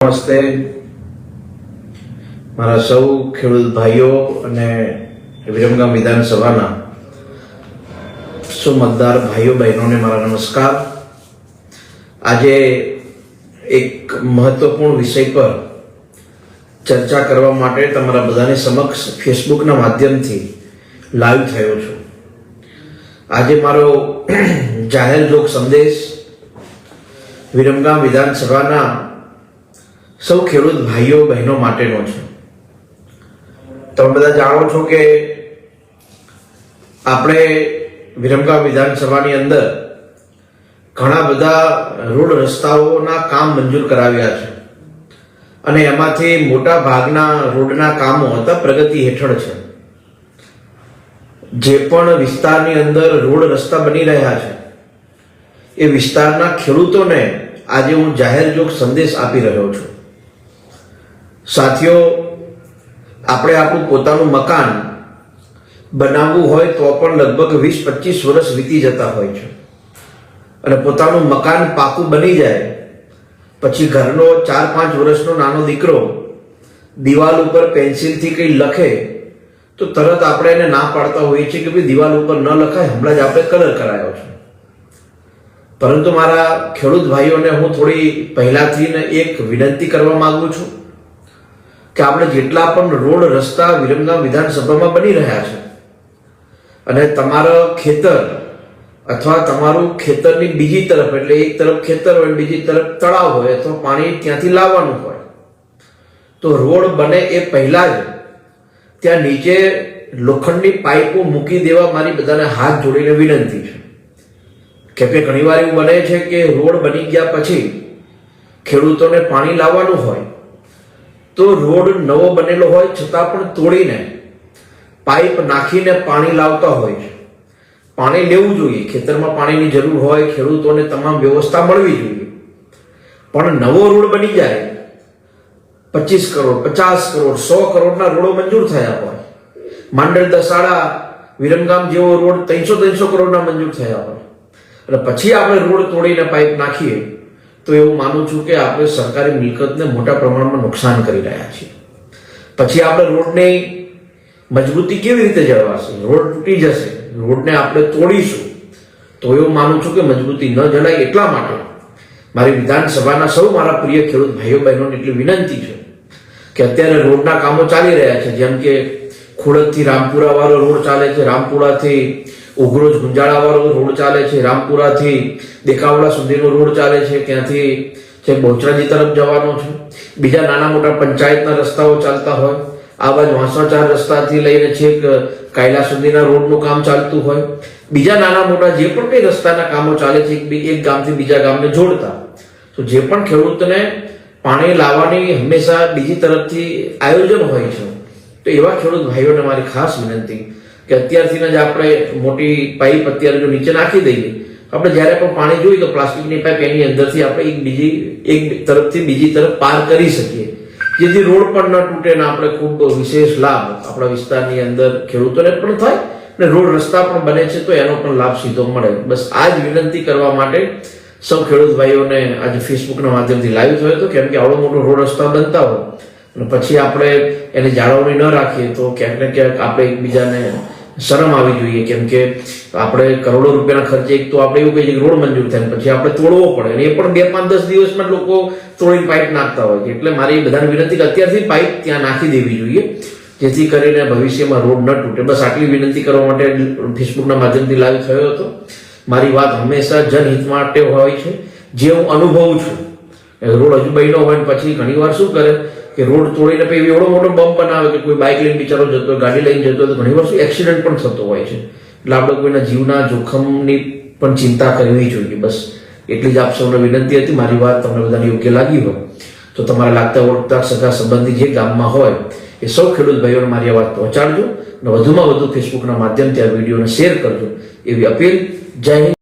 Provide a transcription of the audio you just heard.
નમસ્તે. મારા સૌ ખેડૂત ભાઈઓ અને વિરમગામ વિધાનસભાના સૌ ભાઈઓ, બહેનોને મારા નમસ્કાર. આજે એક મહત્વપૂર્ણ વિષય પર ચર્ચા કરવા માટે તમારા બધાની સમક્ષ ફેસબુકના માધ્યમથી લાઈવ થયો છું. આજે મારો જાહેર લોક સંદેશ વિરમગામ વિધાનસભાના સૌ ખેડૂત ભાઈઓ, બહેનો માટેનો છે. તમે બધા જાણો છો કે આપણે વિરમગામ વિધાનસભાની અંદર ઘણા બધા રોડ રસ્તાઓના કામ મંજૂર કરાવ્યા છે. અને એમાંથી મોટા ભાગના રોડના કામો હતા, પ્રગતિ હેઠળ છે. જે પણ વિસ્તારની અંદર રોડ રસ્તા બની રહ્યા છે, એ વિસ્તારના ખેડૂતોને આજે હું જાહેર જોગ સંદેશ આપી રહ્યો છું. સાથીઓ, આપણે આપણું પોતાનું મકાન બનાવવું હોય તો પણ લગભગ વીસ, પચીસ વર્ષ વીતી જતા હોય છે. અને પોતાનું મકાન પાકું બની જાય, પછી ઘરનો ચાર, પાંચ વર્ષનો નાનો દીકરો દિવાલ ઉપર પેન્સિલથી કંઈ લખે, તો તરત આપણે એને ના પાડતા હોઈએ છીએ કે ભાઈ દિવાલ ઉપર ન લખાય, હમણાં જ આપણે કલર કરાયો છે. પરંતુ મારા ખેડૂત ભાઈઓને હું થોડી પહેલાંથી એક વિનંતી કરવા માગું છું. કે આપણે જેટલા પણ રોડ, રસ્તા વિરમગામ વિધાનસભામાં બની રહ્યા છે અને તમારા ખેતર અથવા તમારું ખેતરની બીજી તરફ, એટલે એક તરફ ખેતર હોય, બીજી તરફ તળાવ હોય અથવા પાણી ત્યાંથી લાવવાનું હોય, તો રોડ બને એ પહેલા જ ત્યાં નીચે લોખંડની પાઇપો મૂકી દેવા મારી બધાને હાથ જોડીને વિનંતી છે. કેમ કે ઘણીવાર એવું બને છે કે રોડ બની ગયા પછી ખેડૂતોને પાણી લાવવાનું હોય તો રોડ નવો બનેલો હોય છતાં પણ તોડીને પાઇપ નાખીને પાણી લાવતા હોય છે. પાણી લેવું જોઈએ. ખેતરમાં પાણીની જરૂર હોય, ખેડૂતોને તમામ વ્યવસ્થા મળવી જોઈએ. પણ નવો રોડ બની જાય, પચીસ કરોડ, પચાસ કરોડ, સો કરોડના રોડો મંજૂર થયા હોય. માંડળ દસાડા, વિરમગામ જેવો રોડ ત્રણસો ત્રણસો કરોડના મંજૂર થયા હોય. અને પછી આપણે રોડ તોડીને પાઇપ નાખીએ. તો એવું માનું છું કે આપણે સરકારી મિલકતને મોટા પ્રમાણમાં નુકસાન કરી રહ્યા છીએ. પછી આપણે રોડને મજબૂતી કેવી રીતે જળવાશે? રોડ તૂટી જશે. રોડને આપણે તોડીશું. તો એવું માનું છું કે મજબૂતી ન જળાય એટલા માટે મારી વિધાનસભાના સૌ મારા પ્રિય ખેડૂત ભાઈઓ બહેનોને એટલી વિનંતી છે કે અત્યારે રોડના કામો ચાલી રહ્યા છે. જેમ કે ખોડદથી રામપુરા વાળો રોડ ચાલે છે. રામપુરાથી ઉઘરોજ ગુંજાળા વાળો રોડ ચાલે છે, રામપુરાથી દેખાવડા સુધીનો રોડ ચાલે છે, ત્યાંથી છે બહુચરાજી તરફ જવાનો છે. બીજા નાના મોટા પંચાયતના રસ્તાઓ ચાલતા હોય આ બાજુ વાંસવાચાર રસ્તાથી લઈને છેક કાયલા સુધીના રોડનું કામ ચાલતું હોય. બીજા નાના મોટા જે પણ કઈ રસ્તાના કામો ચાલે છે એક ગામથી બીજા ગામને જોડતા. તો જે પણ ખેડૂતને પાણી લાવવાની હંમેશા બીજી તરફથી આયોજન હોય છે, તો એવા ખેડૂત ભાઈઓને મારી ખાસ વિનંતી. કે અત્યારથી જ આપણે મોટી પાઇપ અત્યારે જો નીચે નાખી દઈએ, આપણે જ્યારે પણ પાણી જોઈએ તો પ્લાસ્ટિકની પાઇપ એની અંદરથી આપણે એક બીજી, એક તરફથી બીજી તરફ પાર કરી શકીએ. જેથી રોડ પણ ન તૂટે ને આપણે ખૂબ વિશેષ લાભ આપણા વિસ્તારની અંદર ખેડૂતોને પણ થાય અને રોડ રસ્તા પણ બને છે તો એનો પણ લાભ સીધો મળે. બસ આ જ વિનંતી કરવા માટે સૌ ખેડૂત ભાઈઓને આજે ફેસબુકના માધ્યમથી લાઈવ થયો હતો, કેમ કે આવડો મોટો રોડ રસ્તા બનતા હોય. અને પછી આપણે એને જાળવણી ન રાખીએ તો ક્યાંક ને ક્યાંક આપણે એકબીજાને શરમ આવી જોઈએ. કેમ કે આપણે કરોડો રૂપિયાના ખર્ચે એક તો આપણે એવું કહીએ કે રોડ મંજૂર થાય પછી આપણે તોડવો પડે. અને એ પણ બે પાંચ દસ દિવસમાં લોકો તોડીને પાઇપ નાખતા હોય છે. એટલે મારી બધાને વિનંતી કે અત્યારથી પાઇપ ત્યાં નાખી દેવી જોઈએ. જેથી કરીને ભવિષ્યમાં રોડ ન તૂટે. બસ આટલી વિનંતી કરવા માટે ફેસબુકના માધ્યમથી લાઈવ થયો હતો. મારી વાત હંમેશા જનહિત માટે હોય છે. જે હું અનુભવું છું રોડ હજુ બન્યો હોય પછી પછી ઘણીવાર શું કરે કે રોડ તોડીને પછી એવડો મોટો બમ્પ બનાવે કે કોઈ બાઇક લઈને બિચારો જતો ગાડી લઈને જતો તો ઘણી વાર શું એક્સિડન્ટ પણ થતો હોય છે. એટલે આપણે કોઈના જીવના જોખમની પણ ચિંતા કરવી જોઈએ. બસ એટલી જ આપ સૌને વિનંતી હતી. મારી વાત તમને બધાને યોગ્ય લાગી હોય, તો તમારા લાગતા ઓળખતા સગા સંબંધી જે ગામમાં હોય, એ સૌ ખેડૂત ભાઈઓને મારી આ વાત પહોંચાડજો. અને વધુમાં વધુ ફેસબુકના માધ્યમથી આ વિડીયોને શેર કરજો. એવી અપીલ. જય